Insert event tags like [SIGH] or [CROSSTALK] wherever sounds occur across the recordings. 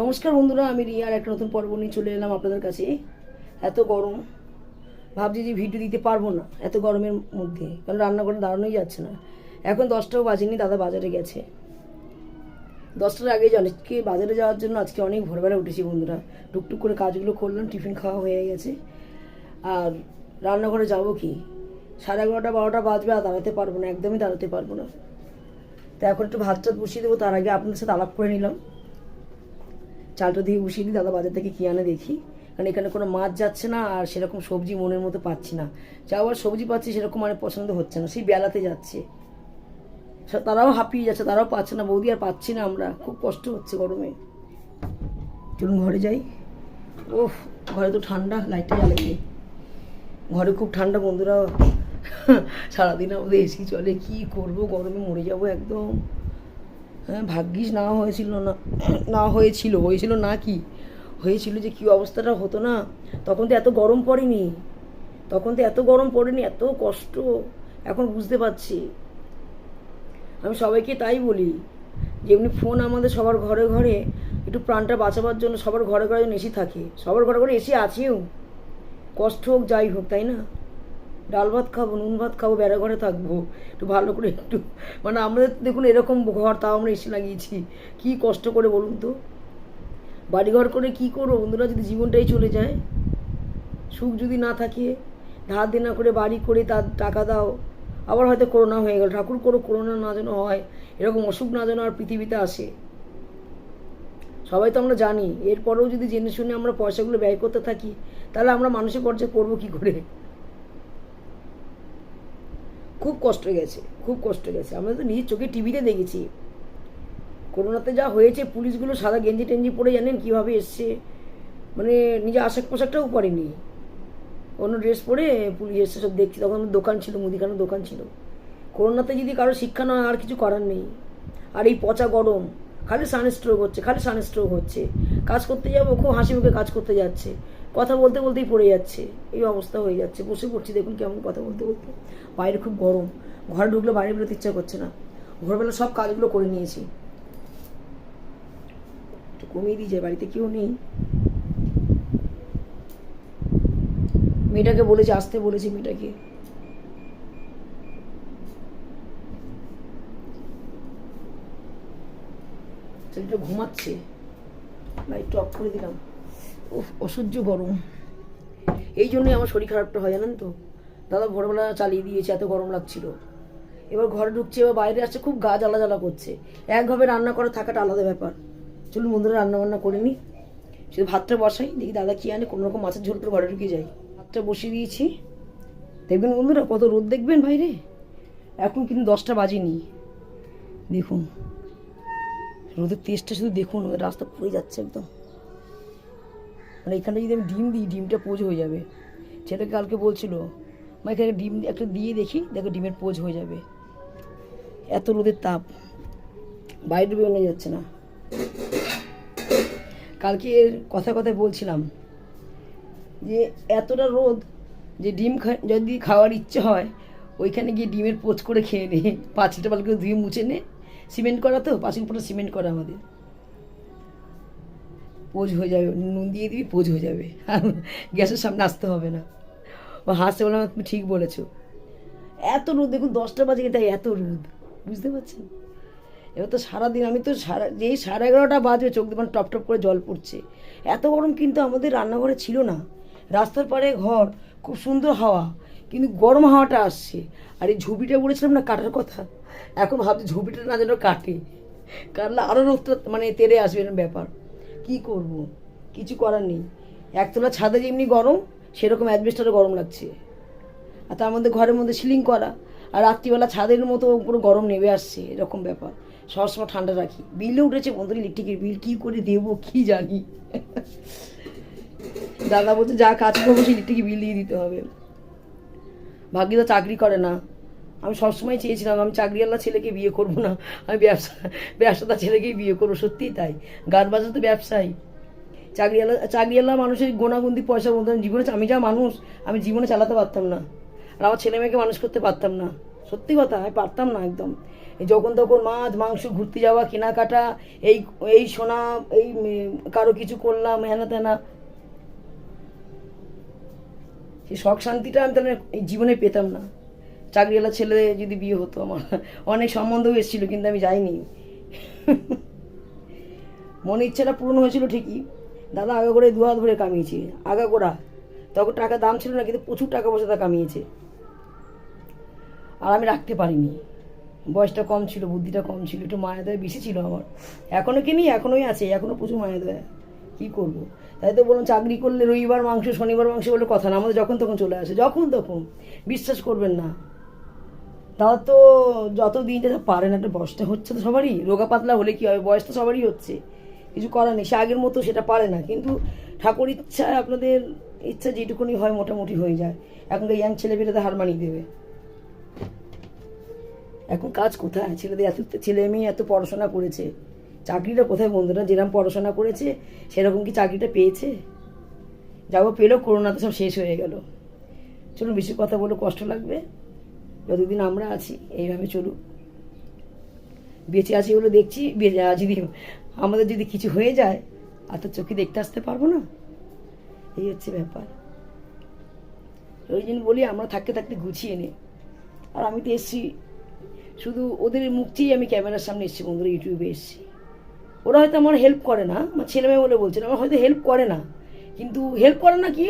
নমস্কার বন্ধুরা, আমি রিয়ার একটা নতুন পর্ব নিয়ে চলে এলাম আপনাদের কাছে। এত গরম, ভাবছি যে ভিডিও দিতে পারব না এত গরমের মধ্যে, কারণ রান্না করে দাঁড়ানোই যাচ্ছে না। এখন দশটাও বাজেনি, দাদা বাজারে গেছে। দশটার আগে অনেককে বাজারে যাওয়ার জন্য আজকে অনেক ভোরবেলা উঠেছি বন্ধুরা। টুকটুক করে কাজগুলো করলাম, টিফিন খাওয়া হয়ে গেছে। আর রান্নাঘরে যাব কি? সাড়ে এগারোটা, বারোটা বাজবে, আর দাঁড়াতে পারব না, একদমই দাঁড়াতে পারব না। তো এখন একটু ভাত টাত বসিয়ে দেবো, তার আগে আপনাদের সাথে আলাপ করে নিলাম। চালটা দিয়ে বসিয়ে দিই, দাদা বাজার থেকে কী আনে দেখি। কারণ এখানে কোনো মাছ যাচ্ছে না আর সেরকম সবজি মনের মতো পাচ্ছি না। যা আবার সবজি পাচ্ছি সেরকম মানে পছন্দ হচ্ছে না, সেই বেলাতে যাচ্ছে। তারাও হাঁপিয়ে যাচ্ছে, তারাও পাচ্ছে না, বৌদি আর পাচ্ছি না আমরা, খুব কষ্ট হচ্ছে গরমে। চলুন ঘরে যাই। ওহ ঘরে তো ঠান্ডা, লাইটটা জ্বালাইনি ঘরে খুব ঠান্ডা, বন্ধুরা। সারাদিন আমাদের এসি চলে, কি করব? গরমে মরে যাব একদম। হ্যাঁ ভাগ্যিস না হয়েছিল না না হয়েছিল হয়েছিল না কি? হয়েছিল যে কি অবস্থাটা হতো না? তখন তো এত গরম পড়েনি। তখন তো এত গরম পড়েনি, এত কষ্ট। এখন বুঝতে পারছি। আমি সবাইকে তাই বলি, যেমনি ফোন আমাদের সবার ঘরে ঘরে, একটু প্রাণটা বাঁচাবার জন্য সবার ঘরে ঘরে এসি থাকে। সবার ঘরে ঘরে এসি আছেও। কষ্ট হোক, যাই হোক, তাই না? ডাল ভাত খাব, নুন ভাত খাব, বেড়া ঘরে থাকব। একটু ভালো করে একটু মানে আমাদের দেখুন এরকম ঘর, তাও আমরা এসে লাগিয়েছি। কি কষ্ট করে বলুন তো? বাড়িঘর করে কি করব? বন্ধুরা, যদি জীবনটাই চলে যায়, সুখ যদি না থাকে, ধার দেনা করে, বাড়ি করে, তার টাকা দাও। আবার হয়তো করোনা হয়ে গেল। ঠাকুর করো, করোনা না যেন হয়, এরকম অসুখ না যেন আর পৃথিবীতে আসে। সবাই তো আমরা জানি, এরপরেও যদি জেনে শুনে আমরা পয়সাগুলো ব্যয় করতে থাকি, তাহলে আমরা মানুষের পর্যায়ে করব কি করে? খুব কষ্ট গেছে, খুব কষ্ট গেছে। আমরা তো নিজের চোখে টিভিতে দেখেছি। করোনাতে যা হয়েছে, পুলিশগুলো সাদা গেঞ্জি টেঞ্জি পরে জানেন কীভাবে এসছে? মানে নিজে আশাক পোশাকটাও পরেনি। অন্য ড্রেস পরে পুলিশ এসছে সব দেখছি, তখন আমার দোকান ছিল, মুদিখানার দোকান ছিল। করোনাতে যদি কারও শিক্ষা না, আর কিছু করার নেই। আর এই পচা গরম, খালি সানস্ট্রোক হচ্ছে, খালি সানস্ট্রোক হচ্ছে। কাজ করতে যাব, খুব হাসি মুখে কাজ করতে যাচ্ছে। কথা বলতে বলতেই পড়ে যাচ্ছে। এই অবস্থা হয়ে যাচ্ছে। বসে পড়ছি, দেখুন কেমন কথা বলতে বলতে। বাইরে খুব গরম। ঘরে ঢুকলে বাইরে বেরোতে ইচ্ছা করছে না। ভোরবেলা সব কাজগুলো করে নিয়েছি। একটু কমিয়ে দিয়ে যায়, বাড়িতে কেউ নেই। মেয়েটাকে বলেছি, আসতে বলেছি মেয়েটাকে। ছেলেটা ঘুমাচ্ছে। লাইটটা অফ করে দিলাম। অসহ্য গরম। এই জন্যই আমার শরীর খারাপটা হয়, জানেন তো? দাদা ভোরবেলা চালিয়ে দিয়েছে, এত গরম লাগছিল। এবার ঘরে ঢুকছে, এবার বাইরে আসছে, খুব গা জ্বালা জ্বালা করছে। একভাবে রান্না করে থাকাটা আলাদা ব্যাপার। চলুন বন্ধুরা রান্না বান্না করে নিই। শুধু ভাতটা বসাই, দেখি দাদা কি আনে কোনো রকম মাছের ঝোল করে ঘরে ঢুকে যাই। ভাতটা বসিয়ে দিয়েছি। দেখবেন বন্ধুরা, কত রোদ দেখবেন বাইরে? এখন কিন্তু দশটা বাজেনি। দেখুন, রোদের তেজটা শুধু দেখুন রাস্তা পড়ে যাচ্ছে একদম। মানে এখানে যদি আমি ডিম দিই, ডিমটা পোজ হয়ে যাবে। ছেলেকে কালকে বলছিল, মা, এখানে ডিম একটা দিয়ে দেখি, দেখো ডিমের পোজ হয়ে যাবে। এত রোদের তাপ। বাইরে বেরোনো যাচ্ছে না। কালকে এর কথা কথায় বলছিলাম যে, এতটা রোদ যে ডিম যদি খাওয়ার ইচ্ছে হয়, ওইখানে গিয়ে ডিমের পোচ করে খেয়ে নে। পাঁচিলটা ভালো করে ধুয়ে মুছে নে। সিমেন্ট করা তো, পাঁচিল পরে সিমেন্ট করা আমাদের। পোজ হয়ে যাবে, নুন দিয়ে দিবি, পোজ হয়ে যাবে। গ্যাসের সামনে আসতে হবে না। ও হাসতে বললাম তুমি ঠিক বলেছ। এত রোদ, দেখুন দশটা বাজে তাই এত রোদ। বুঝতে পারছেন? এবার তো সারাদিন, আমি তো সারা, যেই সাড়ে এগারোটা বাজবে চোখ দিয়ে টপ টপ করে জল পড়ছে। এত গরম কিন্তু আমাদের রান্নাঘরে ছিল না। রাস্তার পাড়ে ঘর, খুব সুন্দর হাওয়া, কিন্তু গরম হাওয়াটা আসছে। আর এই ঝুপিটা বলেছিলাম না, কাটার কথা? এখন ভাবছি ঝুপিটা না যেন কাটে। কাটলে আরও রোদটা মানে তেরে আসবে এরকম ব্যাপার। কি করব? কিছু করার নেই। একতলা ছাদে যেমনি গরম, সেরকম অ্যাডভেস্টারে গরম লাগছে। আর তার মধ্যে ঘরের মধ্যে সিলিং করা। আর রাত্রিবেলা ছাদের মতো পুরো গরম নেমে আসছে, এরকম ব্যাপার। সবসময় ঠান্ডা রাখি। বিলও উঠেছে বন্ধুর ইলেকট্রিকের বিল। কী করে দেবো, কি জানি? দাদা বলছে, যা কাজ করব, সেই ইলেকট্রিকের বিল দিয়ে দিতে হবে। ভাগ্যি তো চাকরি করে না। আমি সবসময় চেয়েছিলাম, আমি চাকরিওয়ালা ছেলেকে বিয়ে করব না, আমি ব্যবসা, ব্যবসাদার ছেলেকেই বিয়ে করব, সত্যিই তাই। গান বাজা তো ব্যবসায়ী চাকরিওয়ালা চাকরিওয়ালা মানুষের গোনাগুন্দি পয়সা বলতাম জীবনে আমি যা মানুষ, আমি জীবনে চালাতে পারতাম না। আর আমার ছেলে মেয়েকে মানুষ করতে পারতাম না। সত্যি কথা, আমি পারতাম না একদম। যখন তখন মাছ, মাংস ঘুরতে যাওয়া, কেনাকাটা, এই এই সোনা, এই কারও কিছু করলাম হ্যানা ত্যানা সেই শখ শান্তিটা আমি তাহলে এই জীবনে পেতাম না। চাকরিওয়ালা ছেলে যদি বিয়ে হতো আমার। অনেক সম্বন্ধও এসেছিল, কিন্তু আমি যাইনি। মনে ইচ্ছাটা পূরণ হয়েছিল ঠিকই। দাদা আগা করে দু হাত ভরে কামিয়েছে। আগা গোড়া তখন টাকা দাম ছিল না, কিন্তু প্রচুর টাকা পয়সা তা কামিয়েছে। আর আমি রাখতে পারিনি। বয়সটা কম ছিল, বুদ্ধিটা কম ছিল, একটু মায়া দয়া বেশি ছিল আমার। এখনও কিনি, এখনোই আছে এখনও প্রচুর মায়া দয়া কী করব? তাই তো বলুন চাকরি করলে রবিবার মাংস, শনিবার মাংস বলে কথা না, আমাদের যখন তখন চলে আসে। যখন তখন। বিশ্বাস করবেন না। তাও তো যত দিন যেতে পারে না, একটা বয়সটা হচ্ছে তো সবারই। রোগা পাতলা হলে কী হবে বয়স তো সবারই হচ্ছে। কিছু করার নেই। সে আগের মতো সেটা পারে না। কিন্তু ঠাকুর ইচ্ছায় আপনাদের ইচ্ছা যেটুকুনি হয় মোটামুটি হয়ে যায়। এখনকার ইয়াং ছেলে পেলেতে হার মানিয়ে দেবে। এখন কাজ কোথায়? ছেলেদের এত, ছেলে মেয়ে এত পড়াশোনা করেছে। চাকরিটা কোথায় বন্ধুরা? যেরকম পড়াশোনা করেছে, সেরকম কি চাকরিটা পেয়েছে? যাব পেলেও করোনাতে সব শেষ হয়ে গেল। চলুন, বেশি কথা বলে কষ্ট লাগবে। যতদিন আমরা আছি এইভাবে চলুক। বেঁচে আছি বলে দেখছি বেঁচে যদি আমাদের যদি কিছু হয়ে যায় আর তো চোখে দেখতে আসতে পারব না। এই হচ্ছে ব্যাপার। ওই জন্য বলি আমরা থাকতে থাকতে গুছিয়ে নে। আর আমি তো এসছি। শুধু ওদের মুখ চেয়েই আমি ক্যামেরার সামনে এসেছি বন্ধুরা ইউটিউবে এসেছি। ওরা হয়তো আমার হেল্প করে না আমার ছেলেমেয়ে বলে বলছে না, আমার হয়তো হেল্প করে না। কিন্তু হেল্প করে না কি?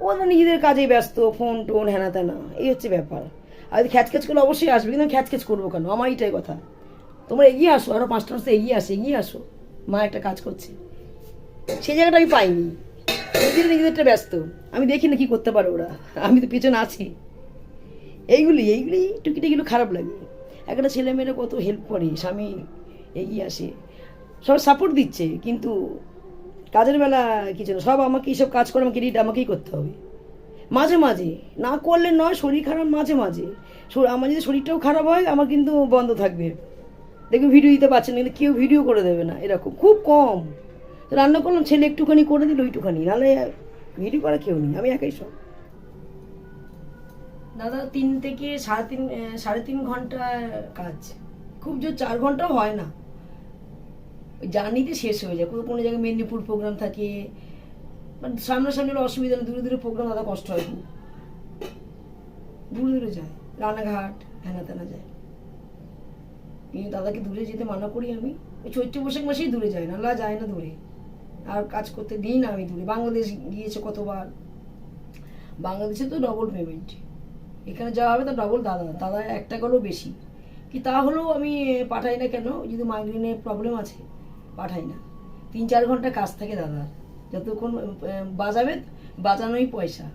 ওরা নিজেদের কাজেই ব্যস্ত, ফোন টোন হ্যানা ত্যানা এই হচ্ছে ব্যাপার। আর যদি খ্যাচখ্যাচ করলে অবশ্যই আসবে, কিন্তু খ্যাচখ্যাচ করব কেন? আমার এইটাই কথা। তোমরা এগিয়ে আসো আরও পাঁচটা মাসে এগিয়ে আসো এগিয়ে আসো। মা একটা কাজ করছে। সেই জায়গাটা আমি পাইনি। নিজের নিজেদেরটা ব্যস্ত। আমি দেখি না কি করতে পারে ওরা। আমি তো পেছনে আছি। এইগুলি এইগুলি টুকিটাকিগুলো খারাপ লাগে। একটা ছেলে মেয়েরা কত হেল্প করে, স্বামী এগিয়ে আসে। সব সাপোর্ট দিচ্ছে, কিন্তু কাজের বেলা কিছু না সব আমাকে এইসব কাজ করে আমাকে রিড আমাকেই করতে হবে। মাঝে মাঝে, না করলে নয়, শরীর খারাপ মাঝে মাঝে। আমার যদি শরীরটাও খারাপ হয়, আমার কিন্তু বন্ধ থাকবে। দেখবে ভিডিও দিতে পারছেন কিন্তু কেউ ভিডিও করে দেবে না, এরকম, খুব কম। রান্না করলাম, ছেলে একটুখানি করে দিল, ওইটুখানি। নাহলে ভিডিও করা কেউ নেই, আমি একাই সব। দাদা, তিন থেকে সাড়ে তিন সাড়ে তিন ঘণ্টা কাজ। খুব জোর, চার ঘন্টাও হয় না। জার্নিতে শেষ হয়ে যায়। কোনো কোনো জায়গায় মেদিনীপুর প্রোগ্রাম থাকে। মানে সামনাসামনি অসুবিধা নেই, দূরে দূরে প্রোগ্রাম দাদা কষ্ট হয় খুব। দূরে দূরে যায়। রানাঘাট হ্যানা তেনা যায়। কিন্তু দাদাকে দূরে যেতে মানা করি আমি। ওই চৈত্র বৈশাখ মাসেই দূরে যায়, না আল্লাহ যায় না দূরে। আর কাজ করতে দিই না আমি দূরে। বাংলাদেশ গিয়েছে কতবার? বাংলাদেশে তো ডবল পেমেন্ট এখানে যাওয়া হবে তো ডবল দাদা। দাদা এক টাকারও বেশি। কি তাহলেও আমি পাঠাই না কেন? যদি মাইগ্রেনের প্রবলেম আছে। পাঠাই না। তিন চার ঘণ্টা কাজ থাকে দাদার যতক্ষণ বাজাবে, বাজানোই পয়সা।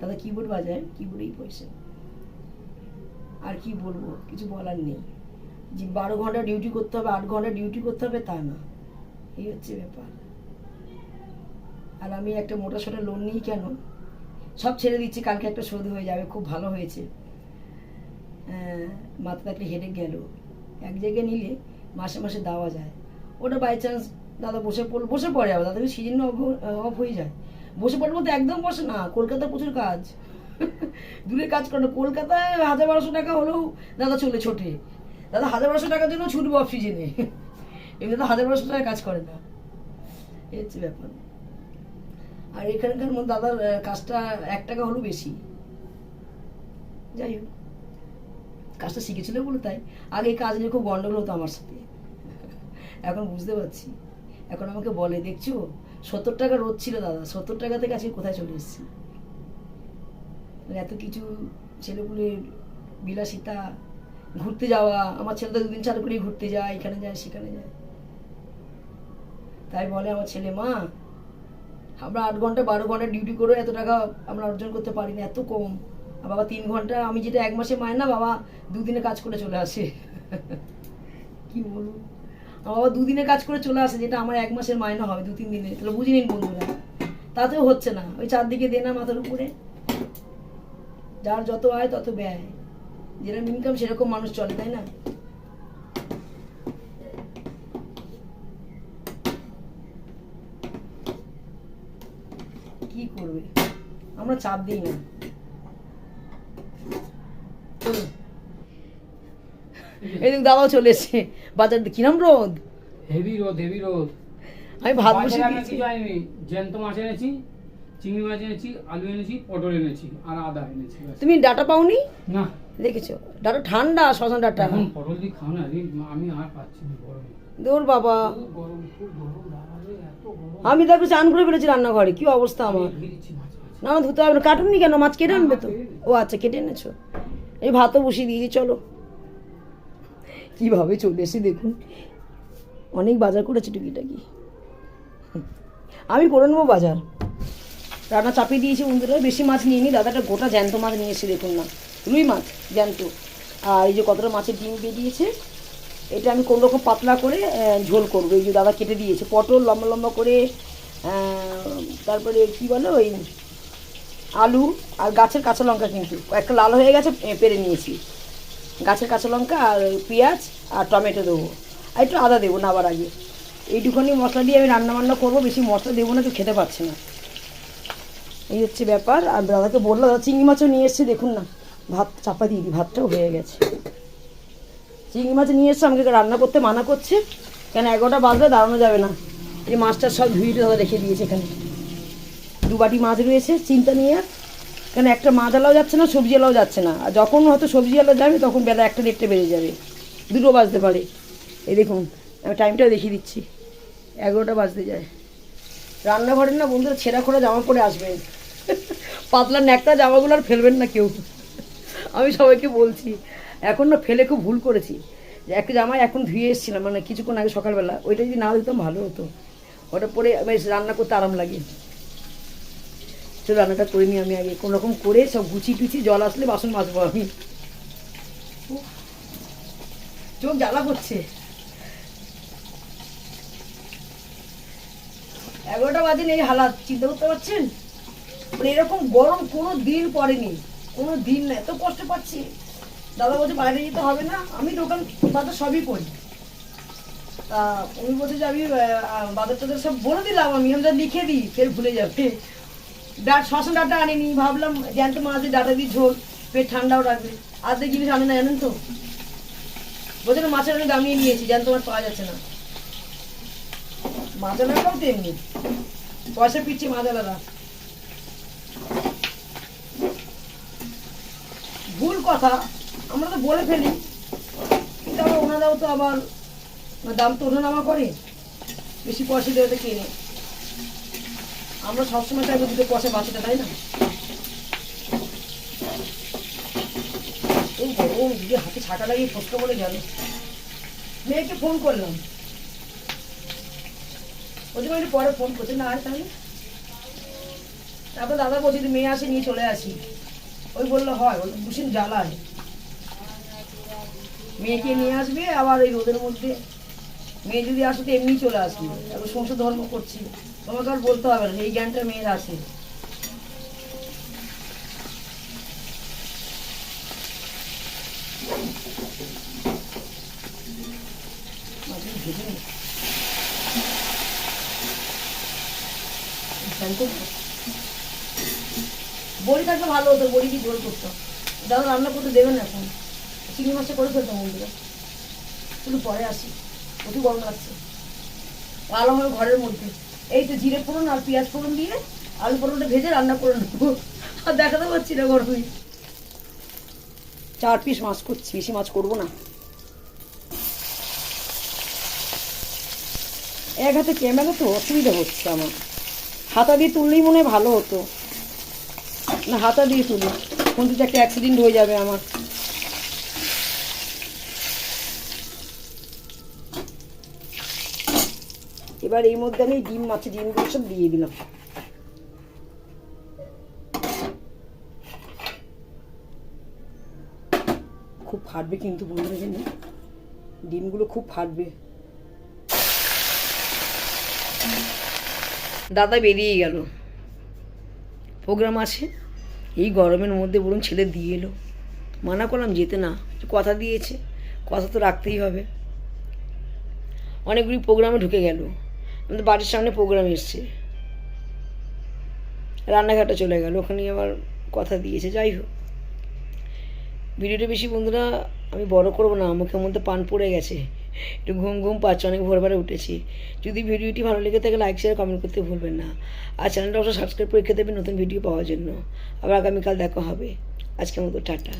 দাদা কিবোর্ড বাজায় কিবোর্ডেই পয়সা। আর কি বলব, কিছু বলার নেই। যে বারো ঘণ্টা ডিউটি করতে হবে, আট ঘণ্টা ডিউটি করতে হবে, তা না। এই হচ্ছে ব্যাপার। আর আমি একটা মোটা সোটা লোন নিই কেন? সব ছেড়ে দিচ্ছি, কালকে একটা শোধ হয়ে যাবে, খুব ভালো হয়েছে। মাথাটা একটা হেডে গেল। এক জায়গায় নিলে মাসে মাসে দেওয়া যায়। ওটা বাই চান্স দাদা বসে পড়ল বসে পড়ে আবার দাদা সিজন অফ হয়ে যায়। বসে পড়ার মধ্যে একদম বসে, না, কলকাতায় প্রচুর কাজ। [LAUGHS] দূরে কাজ করে কলকাতায় হাজার বারোশো টাকা হলেও দাদা চলে ছোটে। দাদা হাজার বারোশো টাকার জন্য ছুটবো অফ সিজনে এমনি তো হাজার বারোশো টাকা কাজ করে না। এই ব্যাপার। আর এখানকার মধ্যে দাদার কাজটা এক টাকা হলেও বেশি। যাই হোক। কাজটা শিখেছিল বলে তাই। আগে কাজ নিয়ে খুব গন্ডগোল হতো আমার সাথে। এখন বুঝতে পারছি। এখন আমাকে বলে, দেখছ? সত্তর টাকা রোদ ছিল দাদা, সত্তর টাকা থেকে আজকে কোথায় চলে এসেছি? এত কিছু ছেলেপুলের বিলাসিতা, ঘুরতে যাওয়া, আমার ছেলে তো দুদিন চার করে ঘুরতে যায়, এখানে যায়, সেখানে যায়। তাই বলে আমার ছেলে, মা, আমরা আট ঘণ্টা বারো ঘণ্টা ডিউটি করে এত টাকা আমরা অর্জন করতে পারি না, এত কম। আর বাবা, তিন ঘণ্টা, আমি যেটা এক মাসে মায় না, বাবা, দুদিনে কাজ করে চলে আসে। [LAUGHS] কি বলব? আমার বাবা দুদিনে কাজ করে চলে আসে, যেটা আমার এক মাসের মায়না হবে দু তিন দিনে। তাহলে বুঝে নিন বন্ধুরা, তাতেও হচ্ছে না। ওই চারদিকে দে না মাথার উপরে। যার যত আয়, তত ব্যয়। যেরকম ইনকাম সেরকম মানুষ চলে, তাই না? কি করবে? আমরা চাপ দিই না। এই দিক দাদাও চলে এসছে। বাজার কিরম রোদ? হেভি রোদ হেভি রোদ। আমি ভাত বসে দিয়েছি জ্যান্ত মাছ এনেছি চিংড়ি মাছ এনেছি আলু এনেছি পটল এনেছি আর আদা এনেছি তুমি ডাটা পাওনি? না। দেখেছ? ডাটা ঠান্ডা শ্মশান ডাটা। এখন পটল দিয়ে খাও না আমি আর পাচ্ছি না গরমে। দূর বাবা। আমি তারপর চান করে ফেলেছি রান্নাঘরে কি অবস্থা আমার? না ধুতে হবে না। কাটুনি কেন? মাছ কেটে আনবে তো? ও আচ্ছা কেটে এনেছো। এই ভাতও বসিয়ে দিয়েছি চলো। কীভাবে চলে এসে দেখুন? অনেক বাজার করেছে টুকিটাকি আমি করে নেব বাজার। রান্না চাপিয়ে দিয়েছি বন্ধুরা বেশি মাছ নিয়ে নি। দাদাটা গোটা জ্যান্ত মাছ নিয়ে এসে দেখুন না। রুই মাছ জ্যান্ত। আর এই যে কতটা মাছের ডিম বেরিয়েছে এটা আমি কোনো রকম পাতলা করে ঝোল করব। এই যে দাদা কেটে দিয়েছে। পটল লম্বা লম্বা করে তারপরে কি বলে ওই আলু আর গাছের কাঁচা লঙ্কা কিন্তু। একটা লাল হয়ে গেছে পেরে নিয়েছি। গাছের কাঁচা লঙ্কা আর পেঁয়াজ আর টমেটো দেবো। আর একটু আদা দেবো না আবার আগে। এইটুখানি মশলা দিয়ে আমি রান্না বান্না করব, বেশি মশলা দেবো না, তো খেতে পারছি না। এই হচ্ছে ব্যাপার। আর দাদাকে বলল দাদা চিংড়ি মাছও নিয়ে এসছে, দেখুন না, ভাত চাপা দিয়ে দিই ভাতটাও হয়ে গেছে। চিংড়ি মাছ নিয়ে এসছে, আমাকে রান্না করতে মানা করছে। কেন, এগারোটা বাজলে দাঁড়ানো যাবে না। এই মাছটা সব ধুয়ে দাদা রেখে দিয়েছে এখানে। দু বাটি মাছ রয়েছে চিন্তা নিয়ে। কেন একটা মাছ আলাও যাচ্ছে না, সবজি আলাও যাচ্ছে না। আর যখন হয়তো সবজি আলা যাবে, তখন বেলা একটা দেড়টা বেড়ে যাবে। দুটো বাজতে পারে। এই দেখুন, আমি টাইমটাও দেখিয়ে দিচ্ছি। এগারোটা বাজতে যায়। রান্নাঘরের না বন্ধুরা ছেঁড়া খোড়া জামা পরে আসবেন। পাতলা ন্যাকটা জামাগুলো আর ফেলবেন না কেউ। আমি সবাইকে বলছি, এখন না ফেলে খুব ভুল করেছি। যে একটা জামা এখন ধুয়ে এসেছিলাম মানে কিছুক্ষণ আগে সকালবেলা, ওইটা যদি না দিতাম ভালো হতো। ওটা পরে রান্না করতে আরাম লাগে। তো রান্নাটা করে নিই, আমি আগে কোনো রকম করে সব গুছিয়ে টুচিয়ে জল আসলে বাসন মাজবো আমি। চোখ জ্বালা করছে। এগারোটা বাজে নেই হালাত, চিন্তা করতে পারছেন? মানে এরকম গরম কোনো দিন পড়েনি, কোনো দিন না, এত কষ্ট পাচ্ছি। দাদা বলছে, বাইরে যেতে হবে না, আমি দোকান বাজার সবই করি। তা উনি বলছে যে, আমি বাজার টাজার সব বলে দিলাম, আমি আমি লিখে দিই, ফের ভুলে যাবে। ডাট শ্মশান ডাটা আনিনি, ভাবলাম জ্যান্ত মাঝে ডাটা দিয়ে ঝোল, পেট ঠান্ডাও রাখবে আর দেখি জিনিস আনে না, জানেন তো? বলছে না, মাছের অনেক দামিয়ে নিয়েছি, জ্যান্ত মাছ পাওয়া যাচ্ছে না। মাজালাটাও তেমনি পয়সা পিচ্ছে মাজালারা ভুল কথা, আমরা তো বলে ফেলি। কিন্তু আবার ওনারাও তো আবার, দাম তো ওঠানামা করে। বেশি পয়সা দেওয়া তো কিনে আমরা সবসময় চাইব দুটো পয়সা বাঁচাতে, তাই না? গরম দিদি হাতে ছাটা লাগিয়ে ফসকে বলে গেল। মেয়েকে ফোন করলাম। ওদের একটু পরে ফোন করছে। না, আর তাহলে? তারপর দাদা বলছি মেয়ে আসে, নিয়ে চলে আসি। ওই বলল, হয়। বলল ভীষণ জ্বালায়। মেয়েকে নিয়ে আসবে, আবার এই রোদের মধ্যে মেয়ে যদি আসে তো এমনি চলে আসবে। এখন সংসার ধর্ম করছি। তোমাকে আর বলতে হবে না, এই জ্ঞানটা মেয়ের আছে? বড়ি থাকলে ভালো হতো, বড়ি কি ঝোল করতো দাদা রান্না করতে দেবে না এখন। চিংড়ি মাছটা করে ফেলতাম বন্ধুরা। একটু পরে আসি। প্রচুর গরম লাগছে ভালো হবে ঘরের মধ্যে। এই তো জিরে ফোড়ন আর পেঁয়াজ ফোড়ন দিয়ে আলু পটলটা ভেজে রান্না করে নেব। আর দেখাতে পারছি না গরমে। চার পিস মাছ করছি, বেশি মাছ করব না। এক হাতে ক্যামেরা তো অসুবিধা হচ্ছে আমার। হাতা দিয়ে তুললেই মনে হয় ভালো হতো। না, হাতা দিয়ে তুলি। কিন্তু একটা অ্যাক্সিডেন্ট হয়ে যাবে আমার। এবার এই মধ্যে আমি ডিম, মাছের ডিমগুলো সব দিয়ে দিলাম। খুব ফাটবে কিন্তু বন্ধুরা জানি? ডিমগুলো খুব ফাটবে। দাদা বেরিয়ে গেল। প্রোগ্রাম আছে। এই গরমের মধ্যে বলুন ছেলে দিয়ে এলো। মানা করলাম যেতে না। কথা দিয়েছে। কথা তো রাখতেই হবে। অনেকগুলি প্রোগ্রামে ঢুকে গেল। আমাদের বাড়ির সামনে প্রোগ্রাম এসছে। রান্নাঘাটে চলে গেল, ওখানে আবার কথা দিয়েছে, যাই হোক। ভিডিওটা বেশি বন্ধুরা, আমি বড় করব না, মুখের মধ্যে পান পড়ে গেছে। একটু ঘুম ঘুম পাচ্ছে, অনেক ভোরবেলা উঠেছি। যদি ভিডিওটি ভালো লেগে থাকে লাইক শেয়ার কমেন্ট করতে ভুলবেন না। আর চ্যানেলটা অবশ্যই সাবস্ক্রাইব করে রেখে দেবেন নতুন ভিডিও পাওয়ার জন্য। আবার আগামীকাল দেখা হবে। আজকের মতো, টাটা।